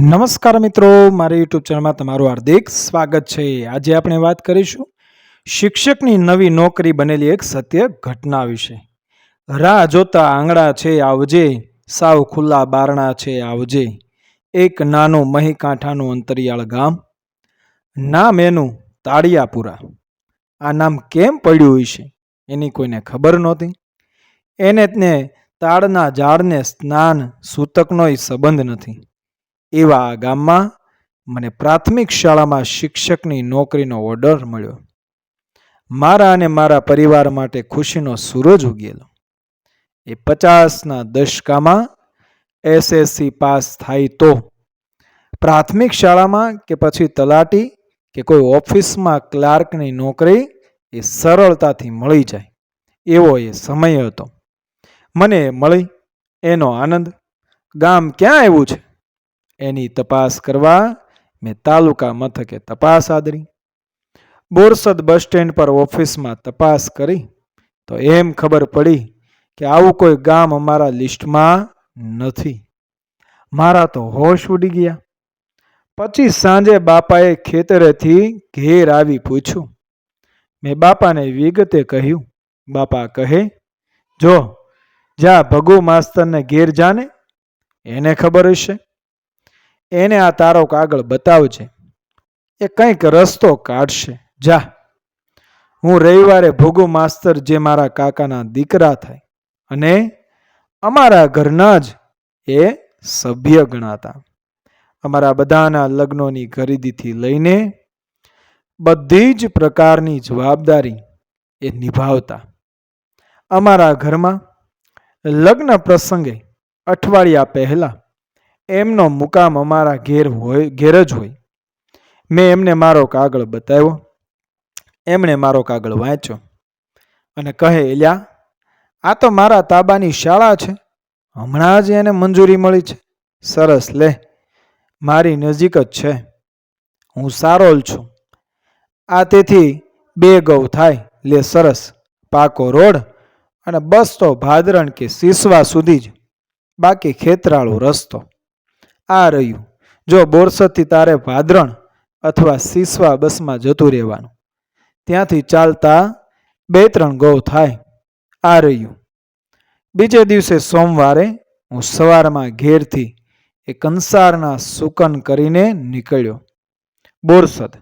નમસ્કાર મિત્રો, મારી યુટ્યુબ ચેનલમાં તમારું હાર્દિક સ્વાગત છે. આજે આપણે વાત કરીશું શિક્ષકની નવી નોકરી બનેલી એક સત્ય ઘટના વિશે. રાહ જોતા આંગણા છે, આવજે. સાવ ખુલ્લા બારણા છે, આવજે. એક નાનું મહીકાંઠાનું અંતરિયાળ ગામ. નામ એનું તાળિયાપુરા. આ નામ કેમ પડ્યું હશે? એની કોઈને ખબર નહોતી. એને જ તાળના ઝાડને સ્નાન સૂતકનોય સંબંધ નથી. એવા આ ગામમાં મને પ્રાથમિક શાળામાં શિક્ષકની નોકરીનો ઓર્ડર મળ્યો. મારા અને મારા પરિવાર માટે ખુશીનો સૂરજ ઉગેલો. એ પચાસના દશકામાં એસએસસી પાસ થાય તો પ્રાથમિક શાળામાં કે પછી તલાટી કે કોઈ ઓફિસમાં ક્લાર્કની નોકરી એ સરળતાથી મળી જાય. એવો એ સમય હતો. મને મળી એનો આનંદ. ગામ ક્યાં આવ્યું છે? એની તપાસ કરવા મેં તાલુકા મથકે તપાસ આદરી. બોરસદ બસ સ્ટેન્ડ પર ઓફિસમાં તપાસ કરી તો એમ ખબર પડી કે આવું કોઈ ગામ અમારા લિસ્ટમાં નથી. મારા તો હોશ ઉડી ગયા. પછી સાંજે બાપાએ ખેતરેથી ઘેર આવી પૂછ્યું. મેં બાપાને વિગતે કહ્યું. બાપા કહે, જો, જા ભગુ માસ્તરને ઘેર જાને. એને ખબર હશે. એને આ તારો કાગળ બતાવજે. એ કંઈક રસ્તો કાઢશે. જા. હું રવિવારે ભોગુ માસ્તર જે મારા કાકાના દીકરા થાય અને અમારા ઘરના જ એ સભ્ય ગણાતા. અમારા બધાના લગ્નોની ખરીદીથી લઈને બધી જ પ્રકારની જવાબદારી એ નિભાવતા. અમારા ઘરમાં લગ્ન પ્રસંગે અઠવાડિયા પહેલા એમનો મુકામ અમારા ઘેર હોય, ઘેર જ હોય. મેં એમને મારો કાગળ બતાવ્યો. એમણે મારો કાગળ વાંચ્યો અને કહે એલ્યા આ તો મારા તાબાની શાળા છે. હમણાં જ એને મંજૂરી મળી છે. સરસ, લે. મારી નજીક જ છે. હું સારોલ છું. આ તેથી બે ગૌ થાય. લે, સરસ. પાકો રોડ અને બસ તો ભાદરણ કે સિસવા સુધી જ. બાકી ખેતરાળો રસ્તો. આ રહ્યું. જો બોરસદથી તારે ભાદરણ અથવા સીસવા બસમાં જતું રહેવાનું. ત્યાંથી ચાલતા બે ત્રણ ગૌ થાય. આ રહ્યું. બીજે દિવસે સોમવારે હું સવારમાં ઘેરથી એ કંસારના સુકન કરીને નીકળ્યો. બોરસદ.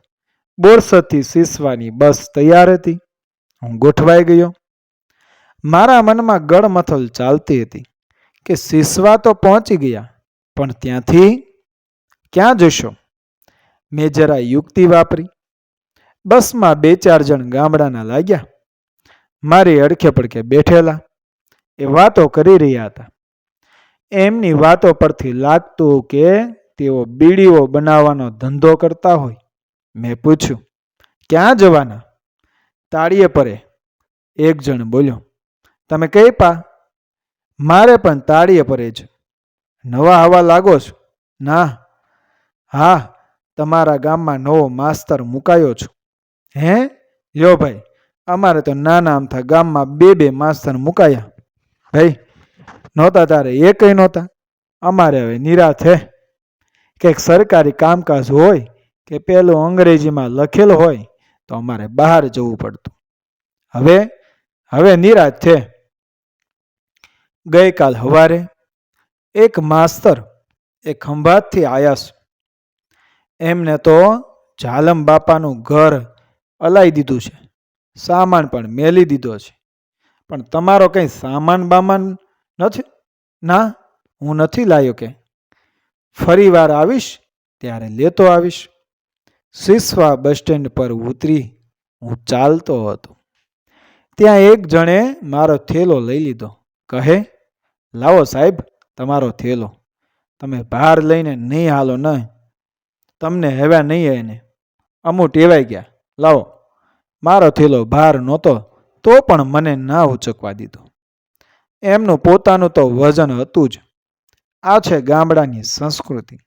બોરસદથી સીસવાની બસ તૈયાર હતી. હું ગોઠવાઈ ગયો. મારા મનમાં ગળમથલ ચાલતી હતી કે સીસવા તો પહોંચી ગયા. પણ ત્યાંથી ક્યાં જશો? મેં જરા યુક્તિ વાપરી. બસમાં બે ચાર જણ ગામડાના લાગ્યા. મારી અડખે પડખે બેઠેલા. એ વાતો કરી રહ્યા હતા. એમની વાતો પરથી લાગતું કે તેઓ બીડીઓ બનાવવાનો ધંધો કરતા હોય. મેં પૂછ્યું, ક્યાં જવાના? તાળીએ પરે. એક જણ બોલ્યો, તમે કઈ પા? મારે પણ તાળીએ પરે છે નવા હવા લાગો છો? ના. હા, તમારા ગામમાં નવો માસ્તર મુકાયો છું. હે? લ્યો ભાઈ, અમારે તો નાના અમથા ગામમાં બે બે માસ્તર મુકાયા. ભાઈ, નહોતા તારે એ કંઈ નહોતા. અમારે હવે નિરાશ હે. કંઈક સરકારી કામકાજ હોય કે પેલું અંગ્રેજીમાં લખેલું હોય તો અમારે બહાર જવું પડતું. હવે હવે નિરાશ છે. ગઈકાલ સવારે એક માસ્તર, એ ખંભાતથી આયાસ. એમને તો ઝાલમ બાપાનું ઘર અલાઈ દીધું છે, સામાન પણ મેલી દીધો છે. પણ તમારો કંઈ સામાન બામાન નથી? ના, હું નથી લાયો કે. ફરી વાર આવીશ, ત્યારે લેતો આવીશ. સિસવા બસ સ્ટેન્ડ પર ઉતરી હું ચાલતો હતો. ત્યાં એક જણે મારો થેલો લઈ લીધો. કહે, લાવો સાહેબ તમારો થેલો. તમે ભાર લઈને નહીં હાલો ન તમને હેવા નહીં એને. અમુ ટેવાઈ ગયા. લાવો. મારો થેલો ભાર નહોતો, તો પણ મને ના ઉચકવા દીધો. એમનું પોતાનું તો વજન હતું જ. આ છે ગામડાની સંસ્કૃતિ.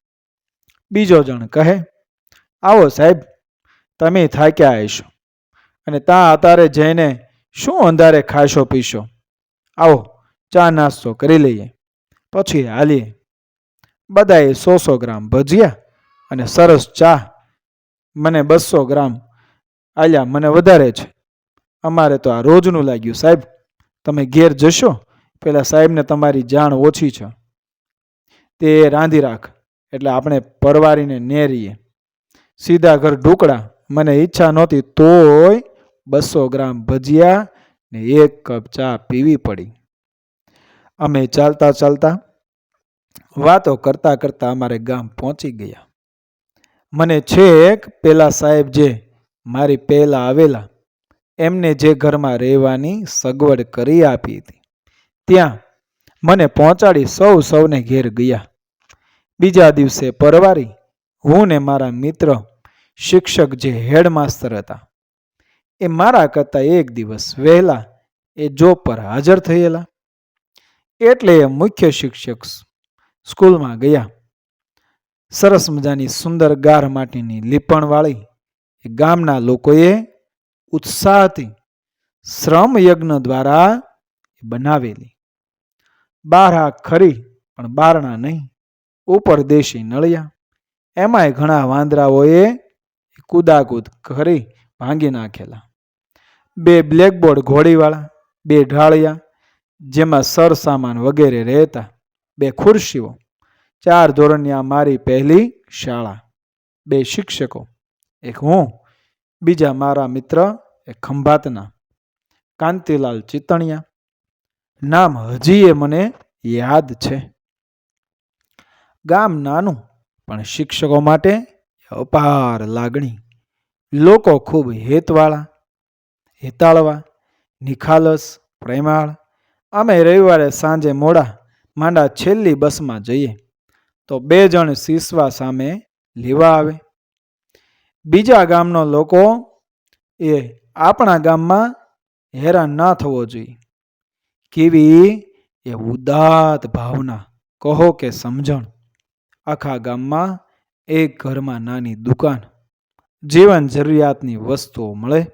બીજો જણ કહે, આવો સાહેબ, તમે થાક્યા આવીશો અને ત્યાં અતારે જઈને શું અંધારે ખાશો પીશો? આવો, ચા નાસ્તો કરી લઈએ. પછી હાલી બધાએ સો સો ગ્રામ ભજીયા અને સરસ ચા. મને બસો ગ્રામ આલ્યા, મને વધારે છે. અમારે તો આ રોજનું લાગ્યું સાહેબ. તમે ઘેર જશો, પેલા સાહેબને તમારી જાણ ઓછી છે. તે રાંધી રાખ, એટલે આપણે પરવારીને નેરીએ. સીધા ઘર ઢોકળા, મને ઈચ્છા નહોતી તોય બસો ગ્રામ ભજીયા ને એક કપ ચા પીવી પડી. અમે ચાલતા ચાલતા વાતો કરતા કરતા અમારે ગામ પહોંચી ગયા. મને છેક પેલા સાહેબ જે મારી પહેલાં આવેલા, એમને જે ઘરમાં રહેવાની સગવડ કરી આપી હતી, ત્યાં મને પહોંચાડી સૌ સૌને ઘેર ગયા. બીજા દિવસે પરવારી, હું ને મારા મિત્ર શિક્ષક જે હેડમાસ્તર હતા, એ મારા કરતાં એક દિવસ વહેલા એ જોબ પર હાજર થયેલા. એટલે મુખ્ય શિક્ષક સ્કૂલમાં ગયા. સરસ મજાની સુંદર ગાર માટીની લીપણવાળી ગામના લોકોએ ઉત્સાહથી શ્રમ યજ્ઞ દ્વારા બનાવેલી. બારા ખરી, પણ બારણા નહીં, ઉપર દેશી નળિયા. એમાંય ઘણા વાંદરાઓએ કૂદાકૂદ કરી ભાંગી નાખેલા. બે બ્લેકબોર્ડ ઘોડીવાળા, બે ઢાળિયા જેમાં સર સામાન વગેરે રહેતા બે ખુરશીઓ, ચાર ધોરણની આ મારી પહેલી શાળા, બે શિક્ષકો, એક હું, બીજા મારા મિત્ર એ ખંભાતના, કાંતિલાલ ચિતણિયા નામ હજી એ મને યાદ છે. ગામ નાનું, પણ શિક્ષકો માટે અપાર લાગણી. લોકો ખૂબ હેતવાળા, હેતાળવા, નિખાલસ, પ્રેમાળ અમે રવિવારે સાંજે મોડા માંડા છેલ્લી બસમાં જઈએ તો બે જણ સીસવા સામે લેવા આવે. બીજા ગામનો લોકો એ આપણા ગામમાં હેરાન ના થવો જોઈએ. કેવી એ ઉદાત ભાવના. કહો કે સમજણ. આખા ગામમાં એક ઘરમાં નાની દુકાન. જીવન જરૂરિયાતની વસ્તુઓ મળે.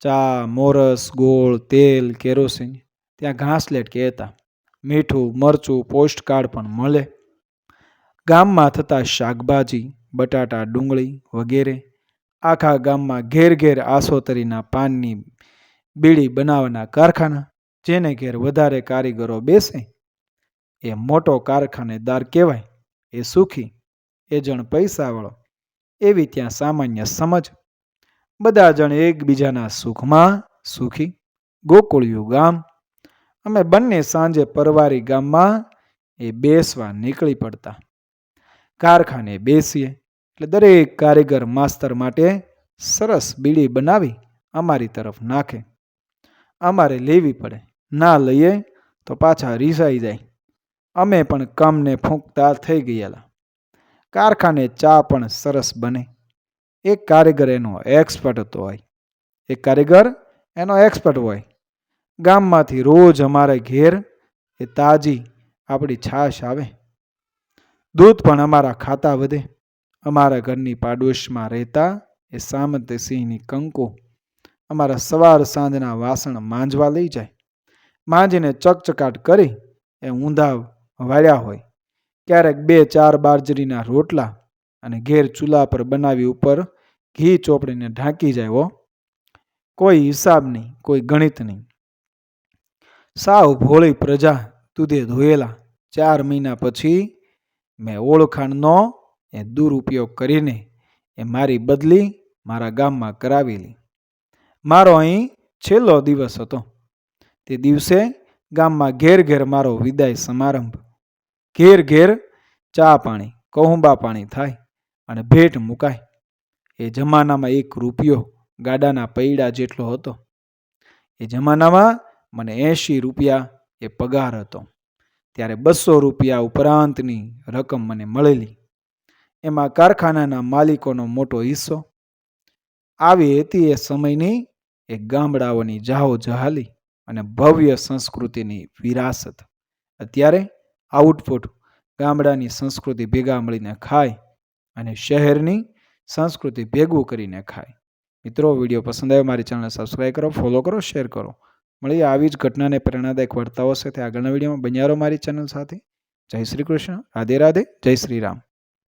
ચા, મોરસ, ગોળ, તેલ, કેરોસીન. ત્યાં ઘાસલેટ કહેતા, મીઠું, મરચું, પોસ્ટકાર્ડ પણ મળે. ગામમાં થતા શાકભાજી, બટાટા, ડુંગળી વગેરે આખા ગામમાં ઘેર ઘેર આસોતરીના પાનની બીડી બનાવવાના કારખાના, જેને ઘેર વધારે કારીગરો બેસે. એ મોટો કારખાનેદાર કહેવાય, એ સુખી, એ જણ પૈસાવાળો, એવી ત્યાં સામાન્ય સમજ. બધા જણ એકબીજાના સુખમાં સુખી. ગોકુળિયું ગામ અમે બંને સાંજે પરવારી ગામમાં એ બેસવા નીકળી પડતા. કારખાને બેસીએ એટલે દરેક કારીગર માસ્તર માટે સરસ બીડી બનાવી અમારી તરફ નાખે. અમારે લેવી પડે. ના લઈએ તો પાછા રીસાઈ જાય. અમે પણ કમને ફૂંકતા થઈ ગયેલા. કારખાને ચા પણ સરસ બને. એક કારીગર એનો એક્સપર્ટ હતો હોય. એક કારીગર એનો એક્સપર્ટ હોય. ગામમાંથી રોજ અમારે ઘેર એ તાજી આપણી છાશ આવે. દૂધ પણ અમારા ખાતા વધે. અમારા ઘરની પાડોશમાં રહેતા એ સામંતસિંહની કંકો અમારા સવાર સાંજના વાસણ માંજવા લઈ જાય. માંજીને ચકચકાટ કરી એ ઊંધા વાળ્યા હોય. ક્યારેક બે ચાર બાજરીના રોટલા અને ઘેર ચૂલા પર બનાવી ઉપર ઘી ચોપડીને ઢાંકી જાય કોઈ હિસાબ નહીં, કોઈ ગણિત નહીં. સાવ ભોળી પ્રજા તુદે ધોયેલા. ચાર મહિના પછી મેં ઓળખાણનો એ દુરુપયોગ કરીને એ મારી બદલી મારા ગામમાં કરાવેલી મારો અહીં છેલ્લો દિવસ હતો. તે દિવસે ગામમાં ઘેર ઘેર મારો વિદાય સમારંભ. ઘેર ઘેર ચા પાણી કહુંબા પાણી થાય અને ભેટ મુકાય. એ જમાનામાં એક રૂપિયો ગાડાના પૈડા જેટલો હતો. એ જમાનામાં મને એંશી રૂપિયા એ પગાર હતો. ત્યારે બસો રૂપિયા ઉપરાંતની રકમ મને મળેલી. એમાં કારખાનાના માલિકોનો મોટો હિસ્સો. આવી હતી એ સમયની એ ગામડાઓની જાહો જહાલી અને ભવ્ય સંસ્કૃતિની વિરાસત. અત્યારે આઉટપુટ ગામડાની સંસ્કૃતિ ભેગા મળીને ખાય અને શહેરની સંસ્કૃતિ ભેગું કરીને ખાય. મિત્રો, વીડિયો પસંદ આવ્યો, મારી ચેનલને સબસ્ક્રાઈબ કરો ફોલો કરો શેર કરો. મળીએ આવી જ ઘટનાને પ્રેરણાદાયક વાર્તાઓ સાથે આગળના વિડીયોમાં. બન્યારો મારી ચેનલ સાથે. જય શ્રી કૃષ્ણ. રાધે રાધે. જય શ્રી રામ.